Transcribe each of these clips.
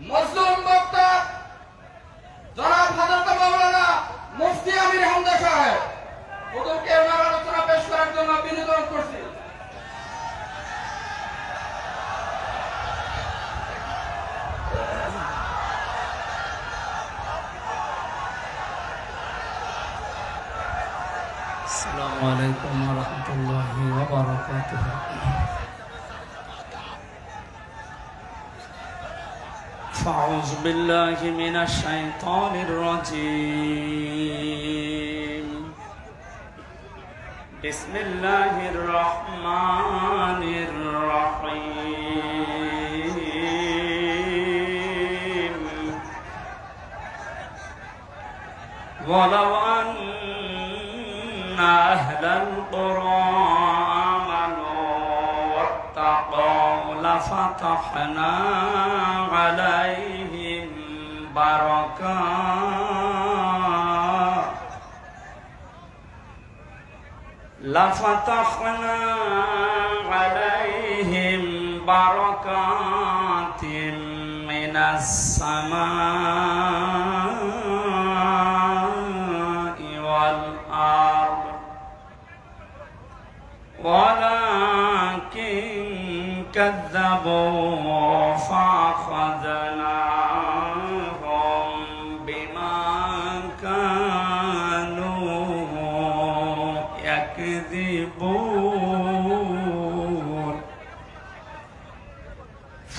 মজলুম বক্তা জনাব হাজরত মাওলানা মুফতি আমির হামদা সাহেব ওদেরকে ওনার আলোচনা পেশ করার জন্য বিনোদন করছি السلام عليكم ورحمة الله وبركاته فأعوذ بالله من الشيطان الرجيم. بسم الله الرحمن الرحيم. ولو أن أهل القرى لفتحنا عليهم بركات لفتحنا عليهم بركات من السماء كذبوا فأخذناهم بما كانوا يكذبون.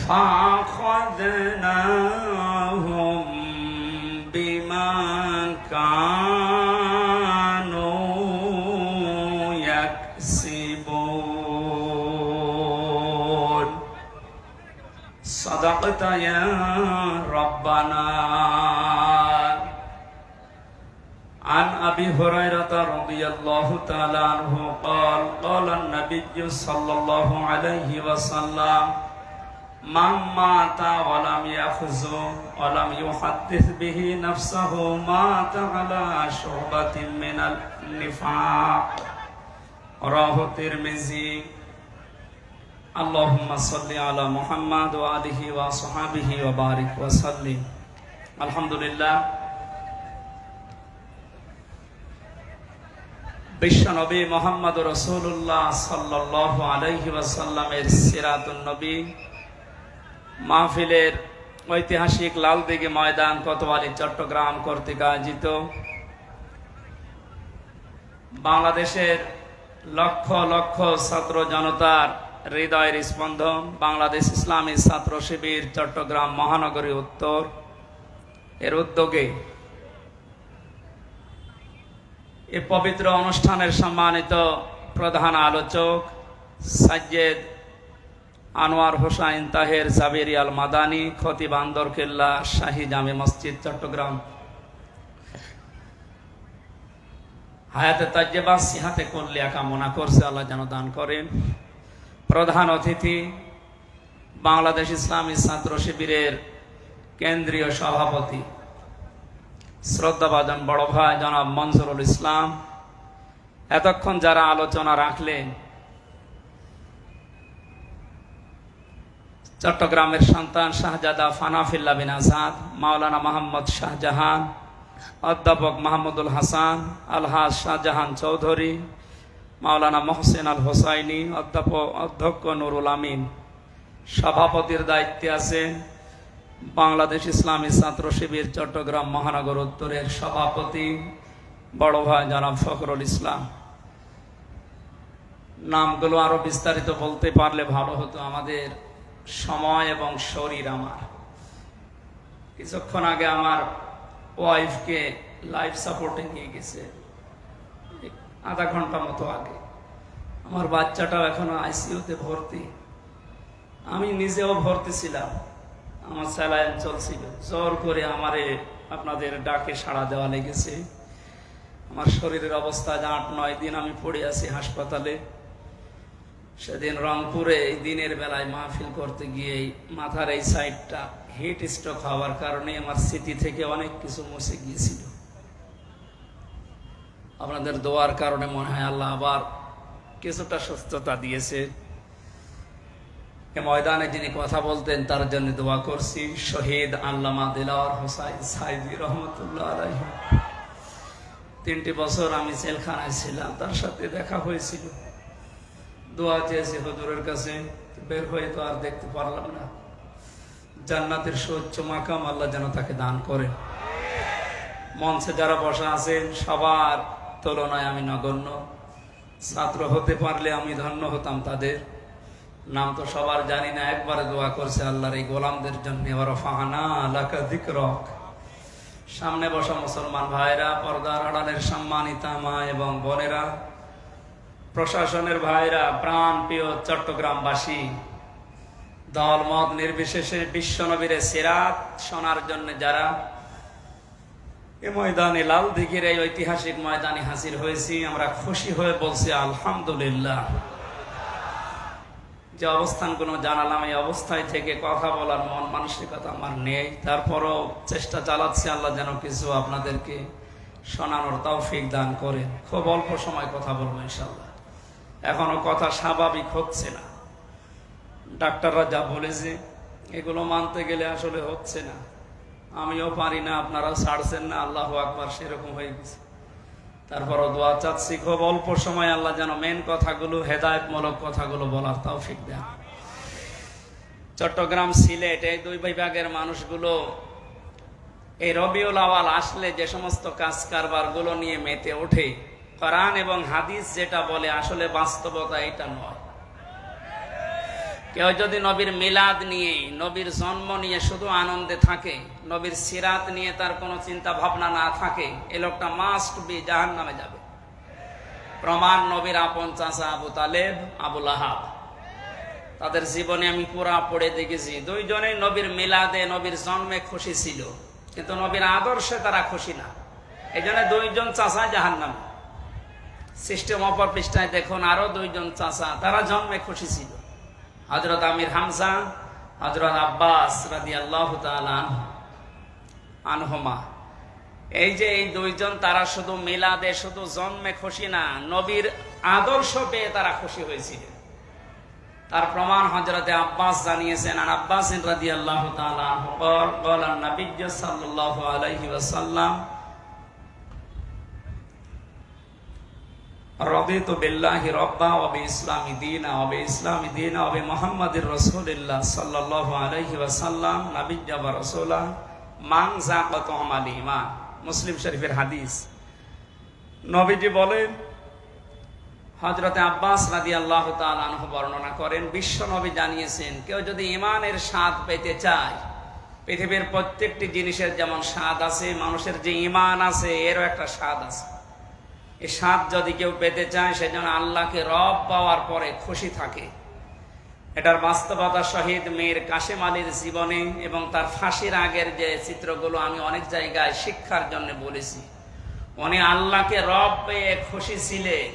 فأخذناهم ربنا عن أبي هريرة رضي الله تعالى عنه قال قال النبي صلى الله عليه وسلم من مات ولم يخز ولم يحدث به نفسه مات على شعبة من النفاق رواه الترمذي اللهم صل على محمد وآله وصحبه وبارك وسلم আলহামদুলিল্লাহ। বিশ্ব নবী মোহাম্মদ রসুল্লাহ সাল্লাহ আলহিবাসাল্লামের সিরাতুন্নবী মাহফিলের ঐতিহাসিক লালদিঘি ময়দান কতোয়ালি, চট্টগ্রাম কর্তৃক আয়োজিত। বাংলাদেশের লক্ষ লক্ষ ছাত্র জনতার হৃদয়ের স্পন্দন, বাংলাদেশ ইসলামী ছাত্র শিবির, চট্টগ্রাম মহানগরী উত্তর। এর উদ্যোগে এ পবিত্র অনুষ্ঠানের সম্মানিত প্রধান আলোচক সাজ্জেদ আনোয়ার হোসাইন তাহের জাবেরি আল মাদানি, খতিব আন্দর কেল্লা, শাহী জামে মসজিদ, চট্টগ্রাম। হায়াতে তাজ্জেবা, সিহাতে কল্যাা কামনা করছে, আল্লাহ যেন দান করেন। প্রধান অতিথি বাংলাদেশ ইসলামী ছাত্র শিবিরের কেন্দ্রীয় সভাপতি। শ্রদ্ধাভাজন বড় ভাই জনাব মনসুরুল ইসলাম। এতক্ষণ যারা আলোচনা রাখলেন, চট্টগ্রামের সন্তান শাহজাদা ফানাফিল্লা বিন আজাদ, মাওলানা মোহাম্মদ শাহজাহান, অধ্যাপক মাহমুদুল হাসান, আলহাজ শাহজাহান চৌধুরী, মাওলানা মহসেন আল হোসাইনি, অধ্যাপক অধ্যক্ষ নুরুল আমিন। সভাপতির দায়িত্বে আছেন বাংলাদেশ ইসলামী ছাত্র শিবির চট্টগ্রাম মহানগর উত্তরের সভাপতি, বড় ভাই জনাব ফখরুল ইসলাম। নামগুলো আরও বিস্তারিত বলতে পারলে ভালো হতো, আমাদের সময় এবং শরীর আমার। কিছুক্ষণ আগে আমার ওয়াইফকে লাইফ সাপোর্টে নিয়ে গেছে, আধা ঘণ্টা মতো আগে। আমার বাচ্চাটাও এখনও আইসিইউতে ভর্তি। আমি নিজেও ভর্তি ছিলাম। আমার স্যালাইন চলছিল। জোর করে আমারে আপনাদের ডাকে সাড়া দেওয়া লেগেছে। আমার শরীরের অবস্থা আট, নয় দিন আমি পড়ে আছি হাসপাতালে। সেদিন রংপুরে এই দিনের বেলায় মাহফিল করতে গিয়ে মাথার এই সাইডটা হিট স্ট্রোক হওয়ার কারণে আমার স্মৃতি থেকে অনেক কিছু মুছে গিয়েছিল। আপনাদের দোয়ার কারণে মনে হয় আল্লাহ আবার কিছুটা সুস্থতা দিয়েছে। এ ময়দানে যিনি কথা বলতেন, তার জন্য দোয়া করছি। শহীদ আল্লামা দিলাওয়ার হোসাইন সাইদি রহমতুল্লাহ তিনটি বছর আমি জেলখানায় ছিলাম, তার সাথে দেখা হয়েছিল। দোয়া চেয়েছি হুজুরের কাছে বের হয়ে তো আর দেখতে পারলাম না। জান্নাতের সচ্চ মাকাম আল্লাহ যেন তাকে দান করেন মঞ্চে যারা বসা আছেন, সবার তুলনায় আমি নগণ্য। ছাত্র হতে পারলে আমি ধন্য হতাম তাদের। নাম তো সবার জানি না, একবারে দোয়া করছে আল্লাহর এই গোলামদের জন্য সামনে বসা মুসলমান ভাইরা, পর্দার আড়ালের সম্মানিতা মা এবং বোনেরা, প্রশাসনের ভাইরা, প্রাণ প্রিয় চট্টগ্রামবাসী, দল মত নির্বিশেষে বিশ্বনবীরে সিরাত শোনার জন্য যারা এ ময়দানে লাল দিঘির এই ঐতিহাসিক ময়দানে হাজির হয়েছি, আমরা খুশি হয়ে বলছি আলহামদুলিল্লাহ। যে অবস্থান কোনো জানালাম, এই অবস্থায় থেকে কথা বলার মন, মানসিকতা আমার নেই। তারপরও চেষ্টা চালাচ্ছি আল্লাহ যেন কিছু আপনাদেরকে শোনানোর তৌফিক দান করে খুব অল্প সময় কথা বলব ইনশাল্লাহ এখনও কথা স্বাভাবিক হচ্ছে না। ডাক্তাররা যা বলেছে, এগুলো মানতে গেলে আসলে হচ্ছে না। আমিও পারি না আপনারা ছাড়ছেন না, আল্লাহ আকবার, সেরকম হয়ে গেছে। তারপরও দোয়া চাচ্ছি, খুব অল্প সময় আল্লাহ যেন মেন কথাগুলো, হেদায়তমূলক কথাগুলো বলার তাও ফিক দেন। চট্টগ্রাম সিলেট, এই দুই বিভাগের মানুষগুলো, এই রবিউল আওয়াল আসলে যে সমস্ত কাজ কারবারগুলো নিয়ে মেতে ওঠে, কোরআন এবং হাদিস যেটা বলে, আসলে বাস্তবতা এটা নয়। কেউ যদি নবীর মিলাদ নিয়ে, নবীর জন্ম নিয়ে শুধু আনন্দে থাকে, নবীর সিরাত নিয়ে তার কোনো চিন্তা ভাবনা না থাকে, এ লোকটা মাস্ট বি জাহান নামে যাবে। প্রমাণ নবীর আপন চাষা আবু তালেব আবুল আহাব তাদের জীবনে আমি পুরা পড়ে দেখেছি, দুইজনেই নবীর মিলাদে, নবীর জন্মে খুশি ছিল, কিন্তু নবীর আদর্শে তারা খুশি না। এই জন্য দুইজন চাষা জাহান নামে সিস্টেম অপর পৃষ্ঠায় দেখুন, আরও দুইজন চাষা তারা জন্মে খুশি ছিল। হজরত আমির হামজা হজরত আব্বাস রাদি আল্লাহ আনহমা। এই যে এই দুইজন তারা শুধু মিলাদে শুধু জন্মে খুশি না, নবীর আদর্শ পেয়ে তারা খুশি হয়েছিল তার প্রমাণ হজরতে আব্বাস জানিয়েছেন আর আব্বাস রাদি আল্লাহ তালান নবী আলাইহি ওয়াসাল্লাম মুসলিম শরীফের হাদিস। নবীজি বলেন হজরতে আব্বাস রাদি আল্লাহ বর্ণনা করেন, বিশ্ব নবী জানিয়েছেন, কেউ যদি ইমানের স্বাদ পেতে চায়, পৃথিবীর প্রত্যেকটি জিনিসের যেমন স্বাদ আছে, মানুষের যে ইমান আছে, এরও একটা স্বাদ আছে। এই স্বাদ যদি কেউ পেতে চায় সেজন্য আল্লাহকে রব পাওয়ার পরে খুশি থাকে। এটার বাস্তবতা শহীদ মেয়ের কাশেম আলীর জীবনে এবং তার ফাঁসির আগের যে চিত্রগুলো আমি অনেক জায়গায় শিক্ষার জন্য বলেছি। উনি আল্লাহকে রব পেয়ে খুশি ছিলেন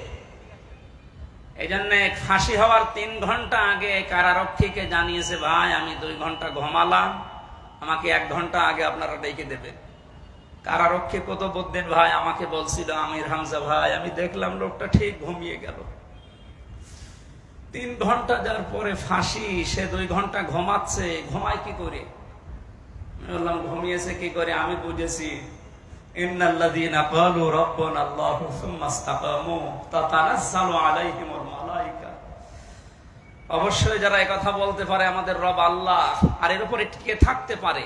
এই জন্য ফাঁসি হওয়ার তিন ঘণ্টা আগে কারারক্ষীকে জানিয়েছে, ভাই, আমি দুই ঘণ্টা ঘুমালাম। আমাকে এক ঘণ্টা আগে আপনারা ডেকে দেবেন। কারারক্ষী কত বুদ্ধের ভাই আমাকে বলছিল, আমির হামজা ভাই, আমি দেখলাম লোকটা ঠিক ঘুমিয়ে গেল। তিন ঘণ্টা যার পরে ফাঁসি, সে দুই ঘণ্টা ঘুমাচ্ছে, ঘুমায় কি করে? বললাম, ঘুমিয়েছে কি করে? আমি বুঝেছি, ইন্নাল্লাযীনা ক্বালু রাব্বানা আল্লাহু সুম্মা ইসতাকামু তাতানাজ্জালু আলাইহিমুল মালায়েকা অবশ্যই যারা কথা বলতে পারে, আমাদের রব আল্লাহ, আর এর উপরে টিকে থাকতে পারে।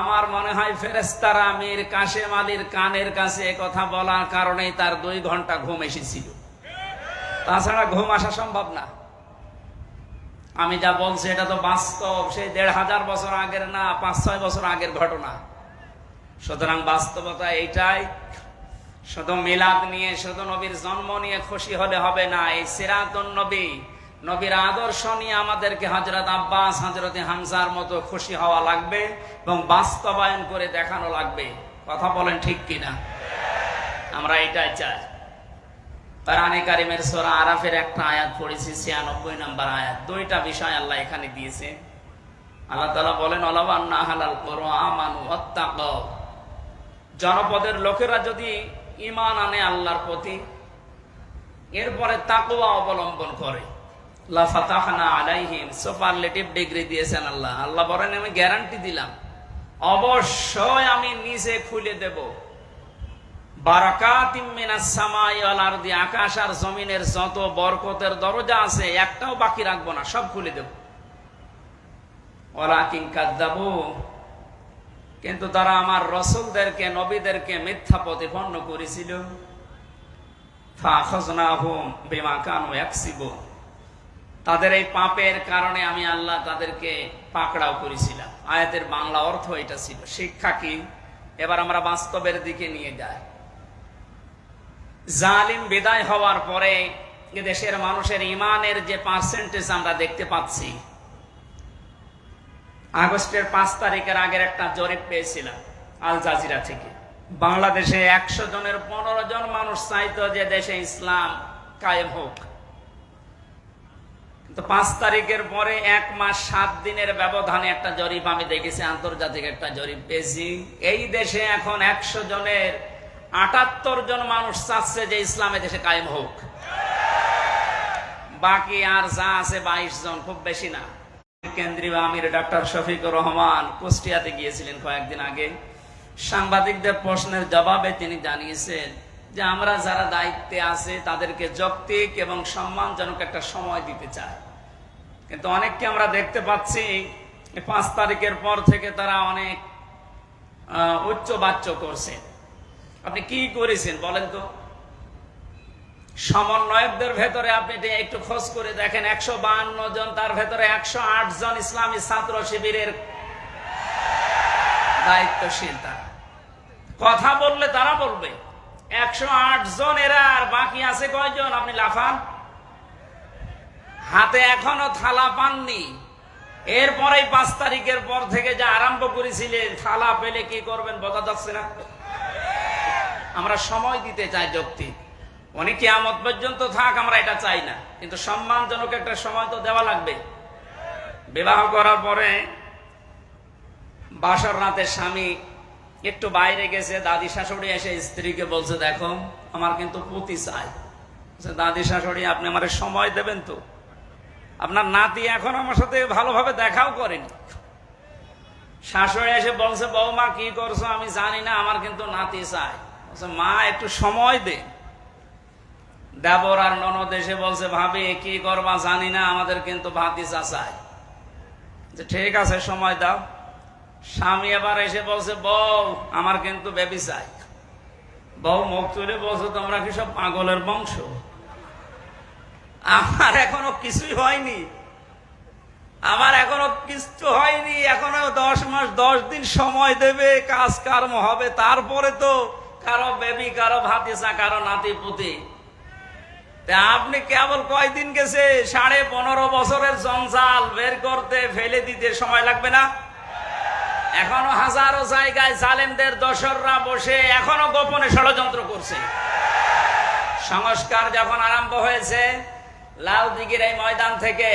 আমার মনে হয় ফেরেস্তারা মীর কাশেম আলীর কানের কাছে কথা বলার কারণেই তার দুই ঘণ্টা ঘুম এসেছিল। তাছাড়া ঘুম আসা সম্ভব না। আমি যা বলছি এটা তো বাস্তব, সেই দেড় হাজার বছর আগের না, পাঁচ ছয় বছর আগের ঘটনা। সুতরাং বাস্তবতা এইটাই, শুধু মিলাদ নিয়ে, শুধু নবীর জন্ম নিয়ে খুশি হলে হবে না, এই সিরাতুন নবী নবীর আদর্শ নিয়ে আমাদেরকে হজরত আব্বাস হজরত হামজার মতো খুশি হওয়া লাগবে এবং বাস্তবায়ন করে দেখানো লাগবে। কথা বলেন ঠিক কিনা? আমরা এটাই চাই। কোরআনে কারিমের সোরা আরাফের একটা আয়াত পড়েছি, ছিয়ানব্বই নম্বর আয়াত। দুইটা বিষয় আল্লাহ এখানে দিয়েছে। আল্লাহ তালা বলেন অলাবান্না হালাল করো আমানু অত্যাক জনপদের লোকেরা যদি ইমান আনে আল্লাহর প্রতি, এরপরে তাকুয়া অবলম্বন করে। সুপারলেটিভ দিয়েছেন আল্লাহ। আল্লাহ আমি গ্যারান্টি দিলাম। অবশ্যই আমি নিচে খুলে জমিনের যত বরকতের দরজা আছে, একটাও বাকি রাখব না, সব খুলে দেব। ওলা কিং কাদ্দাবু, কিন্তু তারা আমার রসুলদেরকে, নবীদেরকে মিথ্যা প্রতিপন্ন করেছিল। ফাখজনাহুম বিমা কানু তাদের এই পাপের কারণে আমি আল্লাহ তাদেরকে পাকড়াও করেছিলাম। আয়াতের বাংলা অর্থ এটা ছিল। শিক্ষা কি? এবার আমরা বাস্তবের দিকে নিয়ে যাই। জালিম বিদায় হওয়ার পরে দেশের মানুষের ইমানের যে পার্সেন্টেজ আমরা দেখতে পাচ্ছি, আগস্টের পাঁচ তারিখের আগের একটা জরিপ পেয়েছিলাম আল জাজিরা থেকে। বাংলাদেশে একশো জনের পনেরো জন মানুষ চাইতো যে দেশে ইসলাম কায়েম হোক। কিন্তু পাঁচ তারিখের পরে এক মাস সাত দিনের ব্যবধানে একটা জরিপ, আমি দেখেছি আন্তর্জাতিক একটা জরিপ পেয়েছি। এই দেশে এখন একশো জনের আটাত্তর জন মানুষ চাচ্ছে যে ইসলামে দেশে কায়েম হোক। বাকি আর যা আছে বাইশ জন, খুব বেশি না। কেন্দ্রীয় আমির ডাক্তার শফিকুর রহমান কুষ্টিয়াতে গিয়েছিলেন কয়েকদিন আগে। সাংবাদিকদের প্রশ্নের জবাবে তিনি জানিয়েছেন যে আমরা যারা দায়িত্বে আছে, তাদেরকে যৌক্তিক এবং সম্মানজনক একটা সময় দিতে চাই। কিন্তু অনেককে আমরা দেখতে পাচ্ছি পাঁচ তারিখের পর থেকে তারা অনেক উচ্চ বাচ্য করছে। আপনি কি করেছেন বলেন তো? সমন্বয়কদের ভেতরে আপনি একটু খোঁজ করে দেখেন, একশো বাহান্ন জন, তার ভেতরে একশো আট জন ইসলামী ছাত্র শিবিরের দায়িত্বশীল তারা। কথা বললে তারা বলবে। একশো আট জন এরা, আর বাকি আছে কয়জন? আপনি লাফান। হাতে এখনও থালা পাননি। এরপরেই পাঁচ তারিখের পর থেকে যা আরম্ভ করেছিলেন থালা পেলে কি করবেন বোঝা যাচ্ছে না? আমরা সময় দিতে চাই যৌক্তিক। অনেক কিয়ামত পর্যন্ত থাক, আমরা এটা চাই না। কিন্তু সম্মানজনক একটা সময় তো দেওয়া লাগবে। বিবাহ করার পরে বাসর রাতে স্বামী একটু বাইরে গেছে, দাদি শাশুড়ি এসে স্ত্রীকে বলছে, দেখো, আমার কিন্তু পুতি চাই। দাদি শাশুড়ি, আপনি আমার সময় দেবেন তো? আপনার নাতি এখন আমার সাথে ভালোভাবে দেখাও করেনি। শাশুড়ি এসে বলছে, বৌমা, কি করছ? আমি জানি না, আমার কিন্তু নাতি চাই। মা, একটু সময় দে। দেবর আর ননদ এসে বলছে, ভাবি, কি করবা জানি না, আমাদের কিন্তু ভাতিজা চাই যে, ঠিক আছে, সময় দাও। স্বামী এবার এসে বলছে, বউ, আমার কিন্তু বেবি চাই। বউ মুখ তুলে বলছে, তোমরা কি সব পাগলের বংশ? আমার এখনও কিছুই হয়নি। আমার এখনও কিছু হয়নি, এখনও দশ মাস, দশ দিন সময় দেবে কাজ কর্ম হবে, তারপরে তো কারও বেবি, কারও ভাতিসা কারও নাতি পুতি আপনি কেবল কয়দিন গেছে? সাড়ে পনেরো বছরের জঞ্জাল বের করতে, ফেলে দিতে সময় লাগবে না? এখনও হাজারো জায়গায় জালেমদের দশররা বসে এখনও গোপনে ষড়যন্ত্র করছে। সংস্কার যখন আরম্ভ হয়েছে লাল দিঘির এই ময়দান থেকে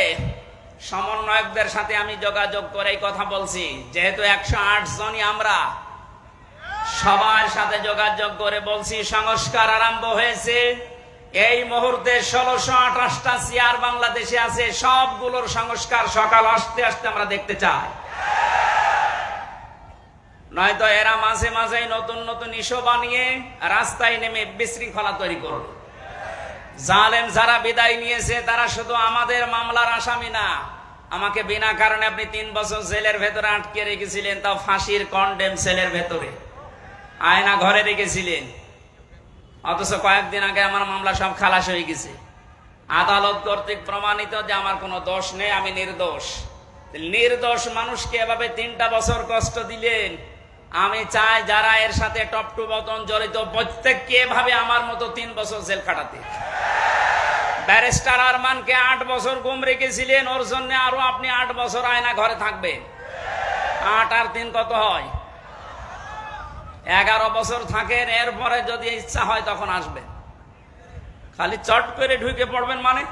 সমন্বয়কদের সাথে আমি যোগাযোগ করে কথা বলছি। যেহেতু একশো আট জনই আমরা, সবার সাথে যোগাযোগ করে বলছি, সংস্কার আরম্ভ হয়েছে। এই মুহূর্তে ষোলোশো আঠাশটা চেয়ার বাংলাদেশে আছে, সবগুলোর সংস্কার সকাল আসতে আসতে আমরা দেখতে চাই। নয়তো এরা মাঝে মাঝে নতুন নতুন ইস্যু বানিয়ে রাস্তায় নেমে বিশৃঙ্খলা তৈরি করবে। জালেম যারা বিদায় নিয়েছে, তারা শুধু আমাদের মামলার আসামি না। আমাকে বিনা কারণে আপনি তিন বছর জেলের ভেতরে আটকে রেখেছিলেন, তাও ফাঁসির কন্ডেম সেলের ভেতরে। আয়না ঘরে রেখেছিলেন। অথচ কয়েকদিন আগে আমার মামলা সব খালাস হয়ে গেছে। আদালত কর্তৃক প্রমাণিত যে আমার কোনো দোষ নেই, আমি নির্দোষ। নির্দোষ মানুষকে এভাবে তিনটা বছর কষ্ট দিলেন। আমি চাই যারা এর সাথে টপ টু বতন জড়িত প্রত্যেককে এভাবে আমার মতো তিন বছর জেল কাটাতে। ব্যারিস্টার আরমানকে আট বছর গুম রেখেছিলেন, ওর জন্য আরও আপনি আট বছর আয়না ঘরে থাকবে আট আর তিন কত হয়? এগারো বছর থাকেন, এরপরে যদি ইচ্ছা হয় তখন আসবেন। খালি চট করে ঢুকে পড়বেন মানে?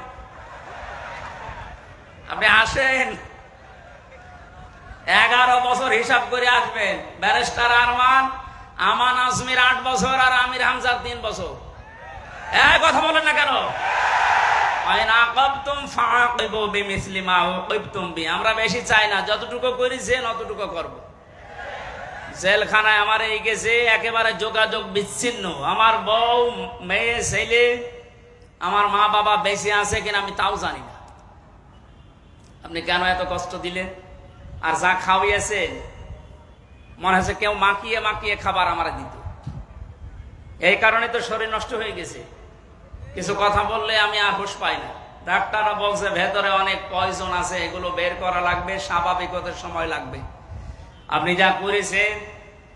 আপনি আসেন। এগারো বছর হিসাব করে আসবেন। ব্যারিস্টার আরমান, আমান আজমির আট বছর আর আমির হামজার তিন বছর। এক কথা বলেন না কেন? আমরা বেশি চাই না, যতটুকু করেছেন অতটুকু করব। জেলখানায় আমার এই গেছে একেবারে যোগাযোগ বিচ্ছিন্ন। আমার বউ, মেয়ে, ছেলে, আমার মা বাবা বেঁচে আছে কিনা আমি তাও জানি না। আপনি কেন এত কষ্ট দিলেন? আর যা খাওয়িয়েছেন, মনে হচ্ছে কেউ মাখিয়ে মাখিয়ে খাবার আমার দিত। এই কারণে তো শরীর নষ্ট হয়ে গেছে। কিছু কথা বললে আমি আর হুশ পাই না। ডাক্তাররা বলছে, ভেতরে অনেক পয়জন আছে, এগুলো বের করা লাগবে স্বাভাবিক সময় লাগবে। আপনি যা করেছেন,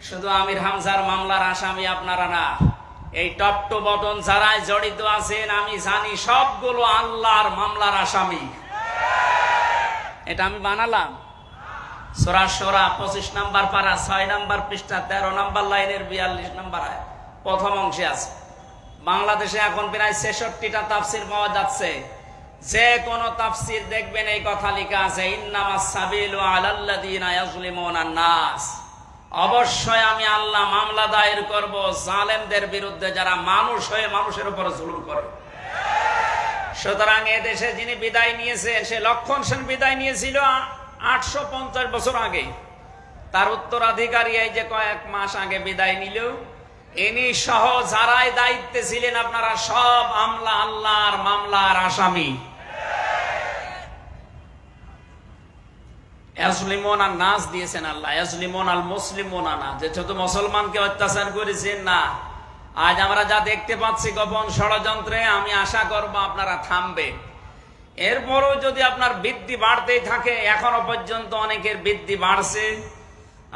শুধু আমির হামজার মামলার আসামি আপনারা না, এই বটন যারাই জড়িত আছেন, আমি জানি সবগুলো আল্লাহর মামলার আসামি। এটা আমি বানালাম। সোরা সোরা পঁচিশ নাম্বার পারা, ছয় নাম্বার পৃষ্ঠা, তেরো নাম্বার লাইনের বিয়াল্লিশ নাম্বার প্রথম অংশে আছে। বাংলাদেশে এখন প্রায় ছেষট্টিটা তাফসির পাওয়া যাচ্ছে যে কোন তাফসির দেখবেন, এই কথা লেখা আছে নাস। অবশ্যই আমি আল্লাহ মামলা দায়ের করব জালেমদের বিরুদ্ধে, যারা মানুষ হয়ে মানুষের উপর জুলুম করে। সুতরাং এ দেশে যিনি বিদায় নিয়েছেন, সে লক্ষণ সেন বিদায় নিয়েছিল আটশো পঞ্চাশ বছর আগে। তার উত্তরাধিকারী এই যে কয়েক মাস আগে বিদায় নিল, ইনি সহ যারাই দায়িত্বে ছিলেন, আপনারা সব আমলা আল্লাহর মামলার আসামি। ইয়াজলিমুন আর নাচ দিয়েছেন আল্লাহ, ইয়াজলিমুন আল মুসলিমুন না যে শুধু মুসলমানকে অত্যাচার করেছেন না। আজ আমরা যা দেখতে পাচ্ছি গোপন ষড়যন্ত্রে, আমি আশা করব আপনারা থামবে। এরপরও যদি আপনার বৃদ্ধি বাড়তেই থাকে, এখনও পর্যন্ত অনেকের বৃদ্ধি বাড়ছে।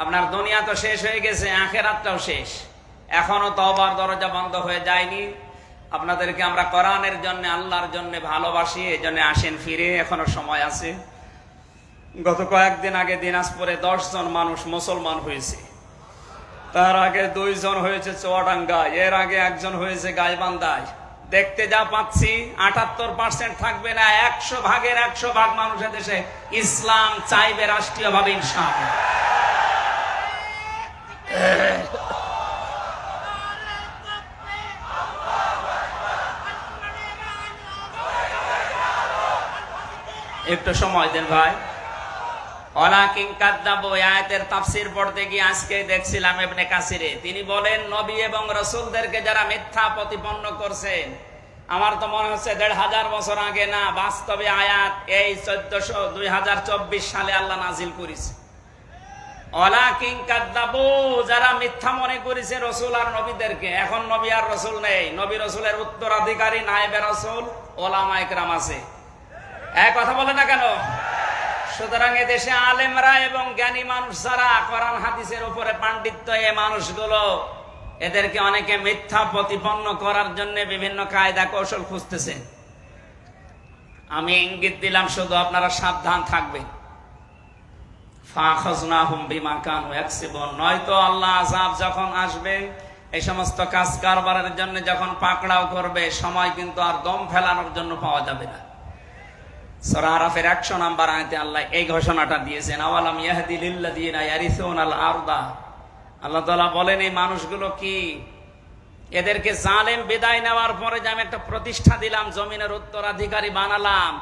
আপনার দুনিয়া তো শেষ হয়ে গেছে, আখেরাতটাও শেষ। এখনও তবার দরজা বন্ধ হয়ে যায়নি। আপনাদেরকে আমরা কোরআনের জন্য, আল্লাহর জন্য ভালোবাসি এই জন্য আসেন ফিরে, এখনও সময় আছে। গত কয়েকদিন আগে দিনাজপুরে দশ জন মানুষ মুসলমান হয়েছে। তার আগে দুইজন হয়েছে চুয়াডাঙ্গায় এর আগে একজন হয়েছে গাইবান্ধায়। দেখতে যা পাচ্ছি, আটাত্তর পার্সেন্ট থাকবে না, একশো ভাগের একশো ভাগ মানুষের দেশে ইসলাম চাইবে রাষ্ট্রীয় ভাবে ইনশাআল্লাহ। একটু সময় দেন ভাই। অলাকিং কাদ্দাব আয়াতের তিনি বলেন, নবী এবং রসুলদেরকে যারা মিথ্যা প্রতিপন্ন করছেন, আমার তো মনে হচ্ছে দেড় হাজার বছর আগে না, বাস্তবে আয়াত এই চোদ্দশো দুই হাজার চব্বিশ সালে আল্লাহ নাজিল করেছে। যারা মিথ্যা মনে করেছে রসুল আর নবীদেরকে, এখন নবী আর রসুল নেই। নবী উত্তরাধিকারী, নায়েবে রসুল ওলামা একরাম আছে। এক কথা বলে না কেন? সুতরাং এদেশে আলেমরা এবং জ্ঞানী মানুষ যারা, কোরআন হাদিসের উপরে পাণ্ডিত্য এ মানুষগুলো, এদেরকে অনেকে মিথ্যা প্রতিপন্ন করার জন্য বিভিন্ন কায়দা কৌশল খুঁজতেছে। আমি ইঙ্গিত দিলাম শুধু আপনারা সাবধান থাকবেন। সময় কিন্তু আর দম ফেলানোর জন্য পাওয়া যাবে না। সূরা আরাফের 100 নাম্বার আয়াতে আল্লাহ এই ঘোষণাটা দিয়েছেন, আওয়ালাম ইয়াহদি লিল্লাযিনা ইয়ারিসুনাল আরদা? আল্লাহ তাআলা বলেন, এই মানুষগুলো কি এদেরকে জালেম বিদায় নেওয়ার পরে যে আমি একটা প্রতিষ্ঠা দিলাম, জমিনের উত্তরাধিকারী বানালাম,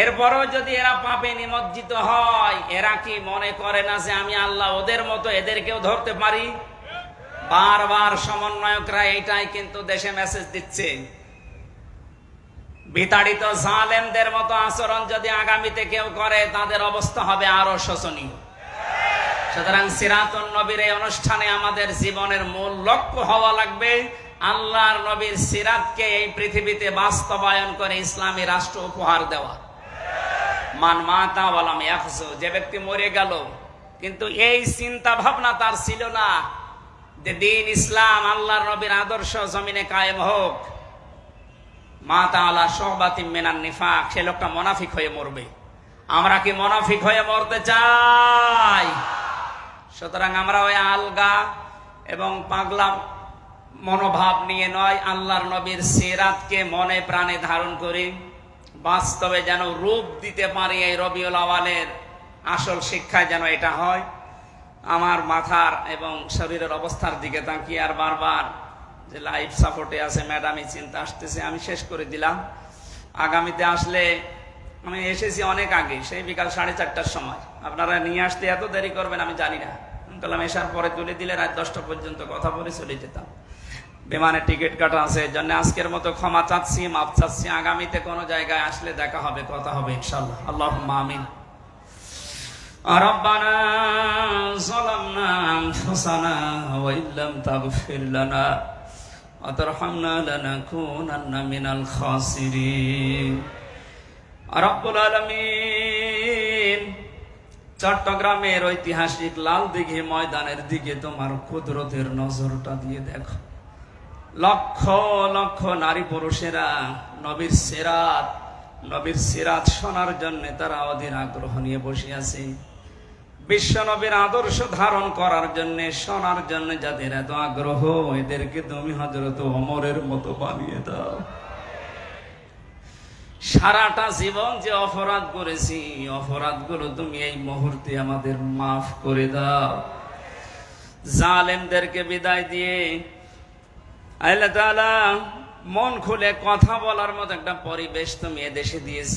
এরপরও যদি এরা পাপে নিমজ্জিত হয়, এরা কি মনে করে না যে আমি আল্লাহ ওদের মতো এদেরকেও ধরতে পারি? বারবার সমন্বয়করা এইটাই কিন্তু দেশে মেসেজ দিচ্ছে। বিতাড়িত জালেমদের মতো আচরণ যদি আগামীতে কেউ করে, তাদের অবস্থা হবে আরও শোচনীয়। সুতরাং সিরাতুন নবীর এই অনুষ্ঠানে আমাদের জীবনের মূল লক্ষ্য হওয়া লাগবে, আল্লাহর নবীর সিরাতকে এই পৃথিবীতে বাস্তবায়ন করে ইসলামী রাষ্ট্র উপহার দেওয়া। মান মাতা বলাম একশো যে ব্যক্তি মরে গেল, কিন্তু এই চিন্তা ভাবনা তার ছিল না যে দিন ইসলাম আল্লাহর নবীর আদর্শ জমিনে কায়েম হোক। মা তাআলা সহবাতি মেনান নিফাক, সে লোকটা মোনাফিক হয়ে মরবে। আমরা কি মোনাফিক হয়ে মরতে চাই? সুতরাং আমরা ওই আলগা এবং পাগলা মনোভাব নিয়ে নয়, আল্লাহর নবীর সিরাতকে মনে প্রাণে ধারণ করি। বাস্তবে যেন রূপ দিতে পারি এই রবিউল আওয়ালের আসল শিক্ষায় যেন এটা হয়। আমার মাথার এবং শরীরের অবস্থার দিকে তাকিয়ে আর বারবার যে লাইফ সাপোর্টে আছে ম্যাডামই চিন্তা আসতেছে আমি শেষ করে দিলাম আগামীতে আসলে আমি এসেছি অনেক আগে সেই বিকাল সাড়ে চারটার সময় আপনারা নিয়ে আসতে এত দেরি করবেন আমি জানি না আমি বললাম এসার পরে তুলে দিলে রাত দশটা পর্যন্ত কথা বলে চলে যেতাম বিমানের টিকিট কাটা আছে এর জন্য আজকের মতো ক্ষমা চাচ্ছি মাপ চাচ্ছি আগামীতে কোনো জায়গায় আসলে দেখা হবে কথা হবে ইনশাল্লাহ আল্লাহ আমিন ربنا ظلمنا أنفسنا وإن لم تغفر لنا وترحمنا لنكونن من الخاسرين رب العالمين চট্টগ্রামের ঐতিহাসিক লাল দিঘি ময়দানের দিকে তোমার কুদরতের নজরটা দিয়ে দেখো লক্ষ লক্ষ নারী পুরুষেরা নবীর সেরাত নবীর সিরাত শোনার জন্য তারা অধীর আগ্রহ নিয়ে বসে আছে বিশ্ব নবীর আদর্শ ধারণ করার জন্য, শোনার জন্য যাদের এত আগ্রহ, এদেরকে তুমি হজরত অমরের মতো বানিয়ে দাও। সারাটা জীবন যে অপরাধ করেছি অপরাধগুলো তুমি এই মুহূর্তে আমাদের মাফ করে দাও। জালেমদেরকে বিদায় দিয়ে আল্লাহ তাআলা মন খুলে কথা বলার মতো একটা পরিবেশ তুমি এদেশে দিয়েছ।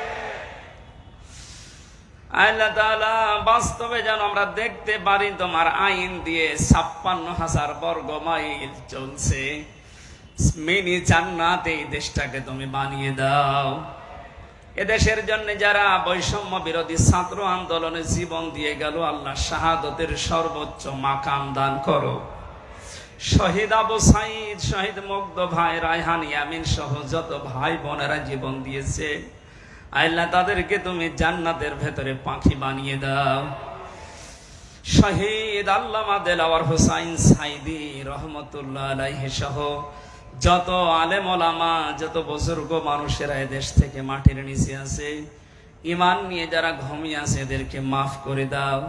আল্লাহ তাআলা বাস্তবে যেন আমরা দেখতে পারি তোমার আইন দিয়ে ছাপ্পান্ন হাজার বর্গ মাইল চলছে। মিনি জান্নাত এই দেশটাকে তুমি বানিয়ে দাও। এদেশের জন্য যারা বৈষম্য বিরোধী ছাত্র আন্দোলনে জীবন দিয়ে গেল, আল্লাহ শাহাদতের সর্বোচ্চ মাকাম দান করো। শহীদ আবু সাইদ, শহীদ মুগ্ধ ভাই রায়হান ইয়ামিন সহ যত ভাই বোনেরা জীবন দিয়েছে আল্লাহ তাদেরকে তুমি জান্নাতের ভেতরে পাখি বানিয়ে দাও। শহীদ আল্লামা দেলাওয়ার হুসাইন সাইদি রহমতুল্লাহ আলাইহি সহ যত আলেম ওলামা, যত বুজুর্গ মানুষেরা দেশ থেকে মাটির নিচে আছে ইমান নিয়ে যারা ঘুমিয়ে আছে এদেরকে মাফ করে দাও।